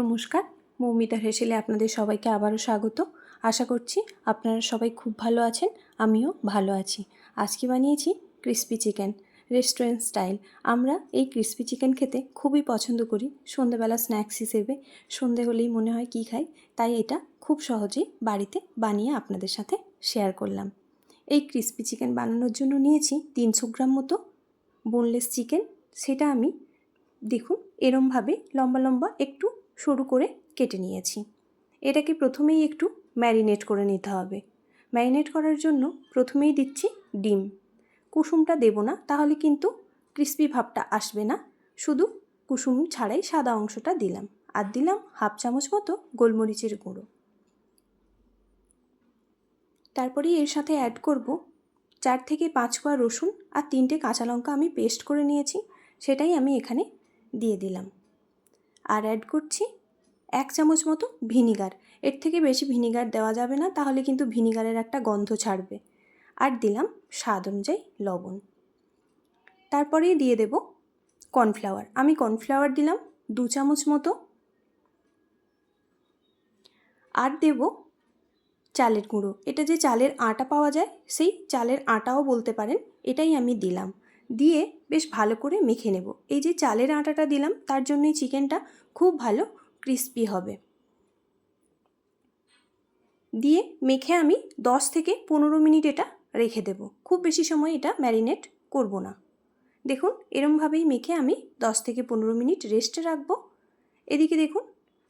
নমস্কার। মৌমিতার হেসেলে আপনাদের সবাইকে আবারও স্বাগত। আশা করছি আপনারা সবাই খুব ভালো আছেন, আমিও ভালো আছি। আজকে বানিয়েছি ক্রিস্পি চিকেন রেস্টুরেন্ট স্টাইল আমরা এই ক্রিস্পি চিকেন খেতে খুবই পছন্দ করি। সন্ধেবেলা স্ন্যাক্স হিসেবে, সন্ধে হলেই মনে হয় কী খাই, তাই এটা খুব সহজেই বাড়িতে বানিয়ে আপনাদের সাথে শেয়ার করলাম। এই ক্রিস্পি চিকেন বানানোর জন্য নিয়েছি তিনশো গ্রাম মতো বোনলেস চিকেন সেটা আমি, দেখুন, এরমভাবে লম্বা লম্বা একটু সরু করে কেটে নিয়েছি। এটাকে প্রথমেই একটু ম্যারিনেট করে নিতে হবে। ম্যারিনেট করার জন্য প্রথমেই দিচ্ছি ডিম। কুসুমটা দেব না, তাহলে কিন্তু ক্রিস্পি ভাবটা আসবে না। শুধু কুসুম ছাড়াই সাদা অংশটা দিলাম। আর দিলাম হাফ চামচ মতো গোলমরিচের গুঁড়ো। তারপরে এর সাথে অ্যাড করব চার থেকে পাঁচ কোয়া রসুন আর তিনটে কাঁচা লঙ্কা আমি পেস্ট করে নিয়েছি। সেটাই আমি এখানে দিয়ে দিলাম। আর অ্যাড করছি এক চামচ মতো ভিনিগার এর থেকে বেশি ভিনিগার দেওয়া যাবে না, তাহলে কিন্তু ভিনিগারের একটা গন্ধ ছাড়বে। আর দিলাম স্বাদ অনুযায়ী লবণ। তারপরেই দিয়ে দেব কর্নফ্লাওয়ার আমি কর্নফ্লাওয়ার দিলাম দু চামচ মতো। আর দেব চালের গুঁড়ো। এটা যে চালের আটা পাওয়া যায়, সেই চালের আটাও বলতে পারেন, এটাই আমি দিলাম। দিয়ে বেশ ভালো করে মেখে নেব। এই যে চালের আটাটা দিলাম, তার জন্যই চিকেনটা খুব ভালো ক্রিস্পি হবে। দিয়ে মেখে আমি দশ থেকে পনেরো মিনিট এটা রেখে দেব। খুব বেশি সময় এটা ম্যারিনেট করব না। দেখুন, এরমভাবেই মেখে আমি দশ থেকে পনেরো মিনিট রেস্টে রাখব। এদিকে দেখুন,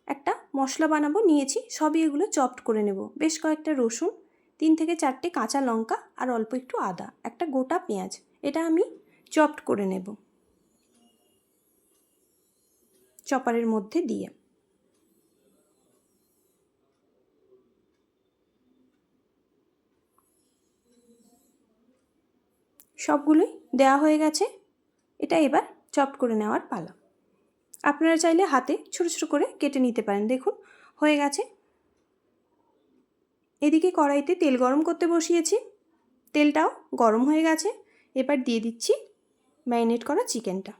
একটা মশলা বানাবো, নিয়েছি, সবই এগুলো চপড করে নেব। বেশ কয়েকটা রসুন, তিন থেকে চারটে কাঁচা লঙ্কা আর অল্প একটু আদা, একটা গোটা পেঁয়াজ। এটা আমি চপড করে নেব। চপারের মধ্যে দিয়ে। সবগুলোই দেওয়া হয়ে গেছে। এটা এবার চপড করে নেওয়ার পালা। আপনারা চাইলে হাতে ছোটো ছোটো করে কেটে নিতে পারেন। দেখুন, হয়ে গেছে। এদিকে কড়াইতে তেল গরম করতে বসিয়েছি। তেলটাও গরম হয়ে গেছে। এবার দিয়ে দিচ্ছি ম্যারিনেট করা চিকেনটা।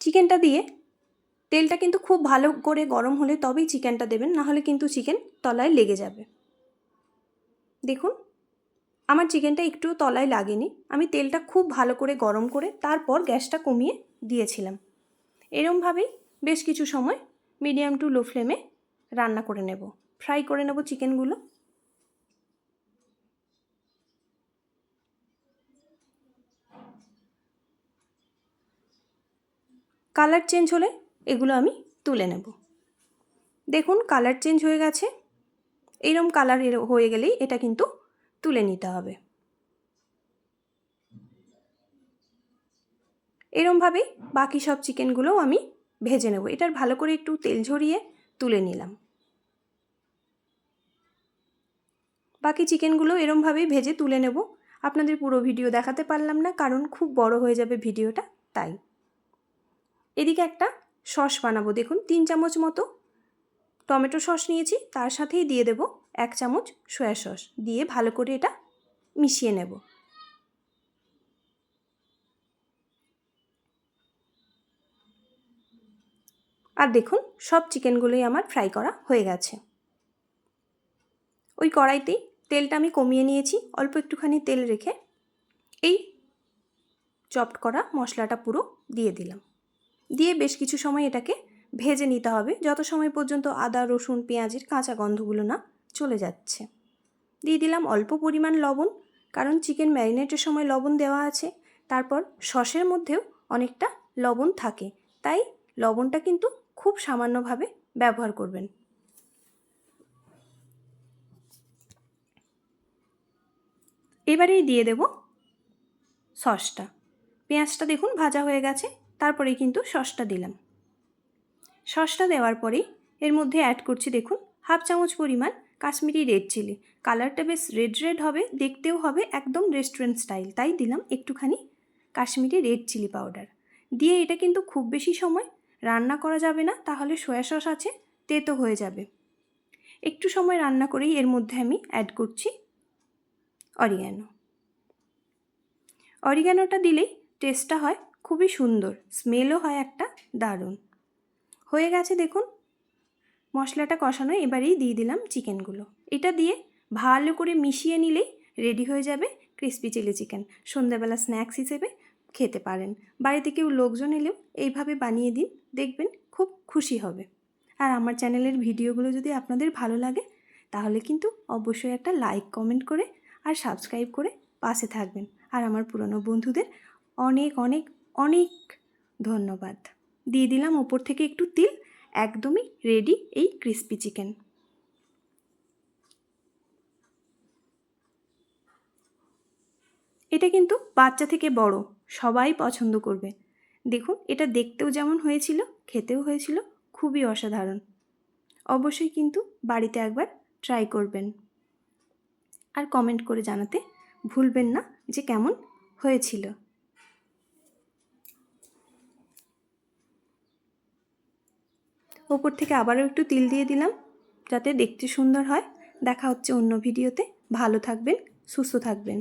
চিকেনটা দিয়ে তেলটা কিন্তু খুব ভালো করে গরম হলে তবেই চিকেনটা দেবেন নাহলে কিন্তু চিকেন তলায় লেগে যাবে। দেখুন, আমার চিকেনটা একটু তলায় লাগেনি। আমি তেলটা খুব ভালো করে গরম করে তারপর গ্যাসটা কমিয়ে দিয়েছিলাম। এরমভাবেই বেশ কিছু সময় মিডিয়াম টু লো ফ্লেমে রান্না করে নেব। ফ্রাই করে নেব চিকেনগুলো। কালার চেঞ্জ হলে এগুলো আমি তুলে নেব। দেখুন, কালার চেঞ্জ হয়ে গেছে। এইরকম কালার হয়ে গেলেই এটা কিন্তু তুলে নিতে হবে। এরমভাবেই বাকি সব চিকেনগুলোও আমি ভেজে নেব। এটার ভালো করে একটু তেল ঝরিয়ে তুলে নিলাম। বাকি চিকেনগুলো এরমভাবেই ভেজে তুলে নেব। আপনাদের পুরো ভিডিও দেখাতে পারলাম না, কারণ খুব বড় হয়ে যাবে ভিডিওটা, তাই। এদিকে একটা সস বানাবো, দেখুন, তিন চামচ মতো টমেটো সস নিয়েছি, তার সাথেই দিয়ে দেব এক চামচ সয়া সস, দিয়ে ভালো করে এটা মিশিয়ে নেব। আর দেখুন, সব চিকেনগুলোই আমার ফ্রাই করা হয়ে গেছে। ওই কড়াইতেই তেলটা আমি কমিয়ে নিয়েছি, অল্প একটুখানি তেল রেখে এই চপড করা মশলাটা পুরো দিয়ে দিলাম। দিয়ে বেশ কিছু সময় এটাকে ভেজে নিতে হবে, যত সময় পর্যন্ত আদা, রসুন, পেঁয়াজের কাঁচা গন্ধগুলো না চলে যাচ্ছে। দিয়ে দিলাম অল্প পরিমাণ লবণ, কারণ চিকেন ম্যারিনেটের সময় লবণ দেওয়া আছে, তারপর সসের মধ্যেও অনেকটা লবণ থাকে, তাই লবণটা কিন্তু খুব সামান্যভাবে ব্যবহার করবেন। এবারেই দিয়ে দেব সসটা। পেঁয়াজটা দেখুন ভাজা হয়ে গেছে তারপরে কিন্তু সসটা দিলাম। সসটা দেওয়ার পরেই এর মধ্যে অ্যাড করছি দেখুন হাফ চামচ পরিমাণ কাশ্মীরি রেড চিলি কালারটা বেশ রেড রেড হবে, দেখতেও হবে একদম রেস্টুরেন্ট স্টাইল তাই দিলাম একটুখানি কাশ্মীরি রেড চিলি পাউডার দিয়ে এটা কিন্তু খুব বেশি সময় রান্না করা যাবে না, তাহলে সয়া সস আছে, তেতো হয়ে যাবে। একটু সময় রান্না করেই এর মধ্যে আমি অ্যাড করছি অরিগ্যানো অরিগ্যানোটা দিলেই টেস্টটা হয় খুবই সুন্দর স্মেলও হয় একটা দারুণ। হয়ে গেছে দেখুন, মশলাটা কষানো, এবারেই দিয়ে দিলাম চিকেনগুলো এটা দিয়ে ভালো করে মিশিয়ে নিলেই রেডি হয়ে যাবে ক্রিস্পি চিলি চিকেন সন্ধ্যাবেলা স্ন্যাক্স হিসেবে খেতে পারেন। বাড়িতে কেউ লোকজন এলেও এইভাবে বানিয়ে দিন, দেখবেন খুব খুশি হবে। আর আমার চ্যানেলের ভিডিওগুলো যদি আপনাদের ভালো লাগে, তাহলে কিন্তু অবশ্যই একটা লাইক কমেন্ট করে আর সাবস্ক্রাইব করে পাশে থাকবেন। আর আমার পুরনো বন্ধুদের অনেক অনেক অনেক ধন্যবাদ। দিয়ে দিলাম ওপর থেকে একটু তিল, একদমই রেডি এই ক্রিসপি চিকেন এটা কিন্তু বাচ্চা থেকে বড়, সবাই পছন্দ করবে। দেখুন, এটা দেখতেও যেমন হয়েছিল, খেতেও হয়েছিল, খুবই অসাধারণ। অবশ্যই কিন্তু বাড়িতে একবার ট্রাই করবেন। আর কমেন্ট করে জানাতে ভুলবেন না যে কেমন হয়েছিল। ওপর থেকে আবারও একটু তিল দিয়ে দিলাম যাতে দেখতে সুন্দর হয়। দেখা হচ্ছে অন্য ভিডিওতে ভালো থাকবেন, সুস্থ থাকবেন।